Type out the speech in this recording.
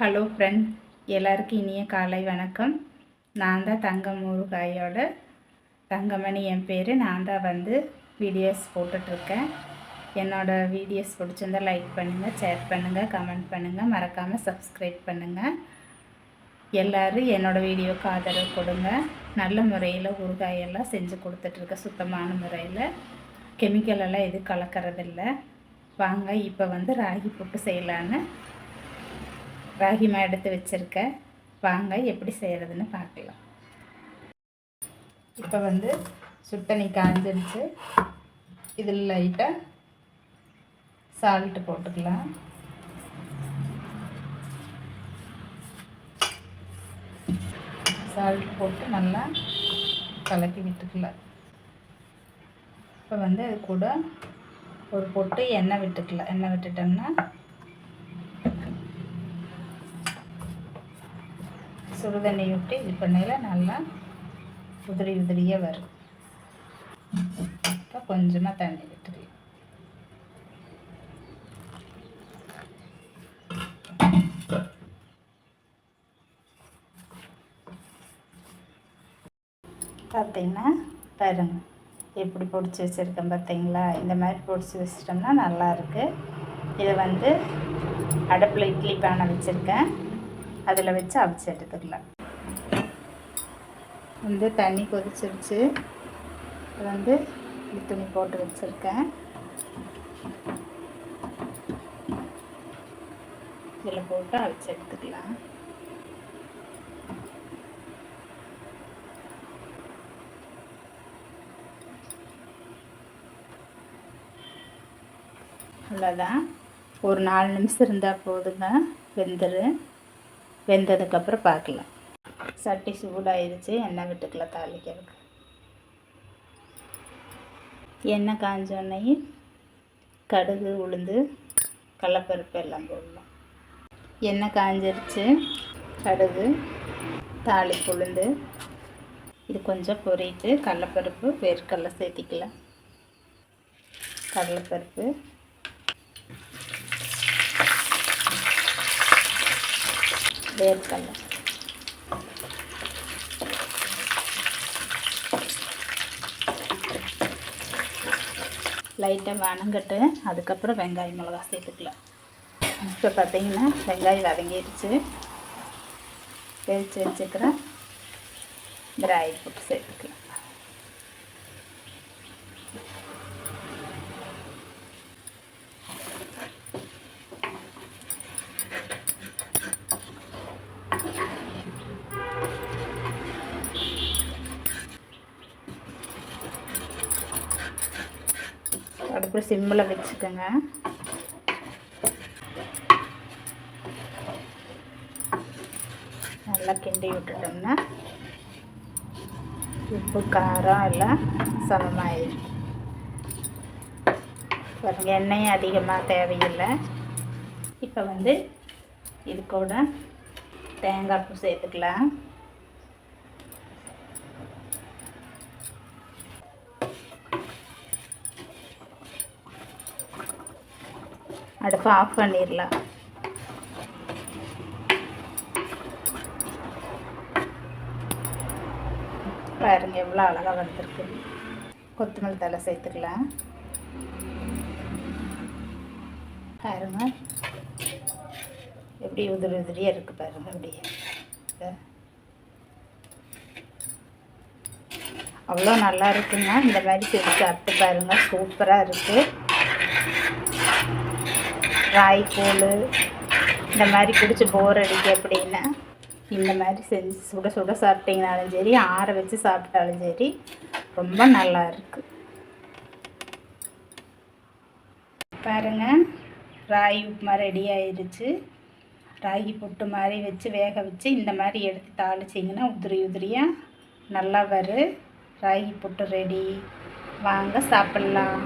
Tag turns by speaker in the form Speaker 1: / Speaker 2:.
Speaker 1: Hello friend எல்லாருக்கும் இனிய காலை வணக்கம். நான் தான் தங்கம் ஊறுகாயோட தங்கமணி. என் பேர் நான் தான் வந்து வீடியோஸ் போட்டுட்ருக்கேன். என்னோடய வீடியோஸ் பிடிச்சிருந்தா லைக் பண்ணுங்கள் ஷேர் பண்ணுங்கள் கமெண்ட் பண்ணுங்கள் மறக்காமல் சப்ஸ்கிரைப் பண்ணுங்கள் எல்லோரும் என்னோடய வீடியோவுக்கு ஆதரவு கொடுங்க. நல்ல முறையில் ஊறுகாயெல்லாம் செஞ்சு கொடுத்துட்ருக்கேன் சுத்தமான முறையில். கெமிக்கல் எல்லாம் எதுவும் கலக்கிறதில்ல. வாங்க இப்போ வந்து ராகி புட்டு செய்யலான்னு ராகிமா எடுத்து வச்சுருக்கேன் வாங்க எப்படி செய்கிறதுன்னு பார்க்கலாம். இப்போ வந்து சுட்டணி காஞ்சிருச்சு. இதில் லைட்டாக சால்ட்டு போட்டுக்கலாம். சால்ட் போட்டு நல்லா கலக்கி விட்டுக்கலாம். இப்போ வந்து அது கூட ஒரு பொட்டு எண்ணெய் விட்டுக்கலாம். எண்ணெய் விட்டுட்டோம்னா சுடு தண்ணி விட்டு இது பண்ணையில் நல்லா உதிரி உதிரியாக வரும். இப்போ கொஞ்சமாக தண்ணி விட்டுக்கலாம் பார்த்தீங்கன்னா பாருங்க எப்படி பொடிச்சு வச்சுருக்கேன் பார்த்தீங்களா? இந்த மாதிரி பொடிச்சு வச்சிட்டோம்னா நல்லாயிருக்கு இதை வந்து அடுப்பில் இட்லி பானை வச்சுருக்கேன். அதில் வச்சு அவிச்சு எடுத்துக்கலாம். வந்து தண்ணி கொதிச்சிருச்சு. வந்து துணி போட்டு வச்சுருக்கேன். இதில் போட்டு அவிச்சு எடுத்துக்கலாம். அவ்வளோதான். ஒரு நாலு நிமிஷம் இருந்தால் போதுங்க. வெந்துடும் வெந்ததுக்கப்புறம் பார்க்கலாம். சட்டி சூடாயிருச்சு எண்ணெய் விட்டுக்கலாம் தாளிக்கிறதுக்கு. எண்ணெய் காஞ்சோடனே கடுகு உளுந்து கடலப்பருப்பு எல்லாம் போடலாம். எண்ணெய் காஞ்சிருச்சு கடுகு தாளிப்பு உளுந்து. இது கொஞ்சம் பொரிட்டு கடலப்பருப்பு வேர்க்கடலை சேர்த்திக்கலாம். கடலைப்பருப்பு வேர்க்கடலை லைட்டாக வணங்கட்டு அதுக்கப்புறம் வெங்காயம் மிளகா சேர்த்துக்கலாம். இப்போ பார்த்தீங்கன்னா வெங்காயம் வதங்கிடுச்சு. பிரித்து வச்சுக்கிறேன் திராய் போட்டு சேர்த்துக்கலாம். அடுப்பு சிம்மில் வச்சுக்கோங்க. நல்லா கிண்டி விட்டுட்டோம்னா உப்பு காரம் எல்லாம் சமமாயிடும் பாருங்கள் எண்ணெயும் அதிகமாக தேவையில்லை. இப்போ வந்து இது கூட தேங்காய் பூ சேர்த்துக்கலாம். அடுப்பை ஆஃப் பண்ணிடலாம். பாருங்க எவ்வளோ அழகாக வந்திருக்கு. கொத்தமல்லி தலை சேர்த்துக்கலாம். பாருங்க. எப்படி உதிரி உதிரியாக இருக்குது பாருங்க அப்படியே. அவ்வளோ நல்லா இருக்குங்க. இந்த மாதிரி செஞ்சு அறுத்து பாருங்கள் சூப்பராக இருக்குது ராய்கூழ் இந்த மாதிரி குடிச்சு போர் அடிக்கு அப்படின்னா இந்த மாதிரி செஞ்சு சுட சுட சாப்பிட்டீங்கனாலும் சரி ஆற வச்சு சாப்பிட்டாலும் சரி ரொம்ப நல்லா இருக்குது பாருங்கள் ராகி உப்புமா ரெடி ஆயிடுச்சு ராகி புட்டு மாதிரி வச்சு வேக வச்சு இந்த மாதிரி எடுத்து தாளிச்சிங்கன்னா உதிரி உதிரியாக நல்லா வரும் ராகி புட்டு ரெடி வாங்க சாப்பிட்லாம்.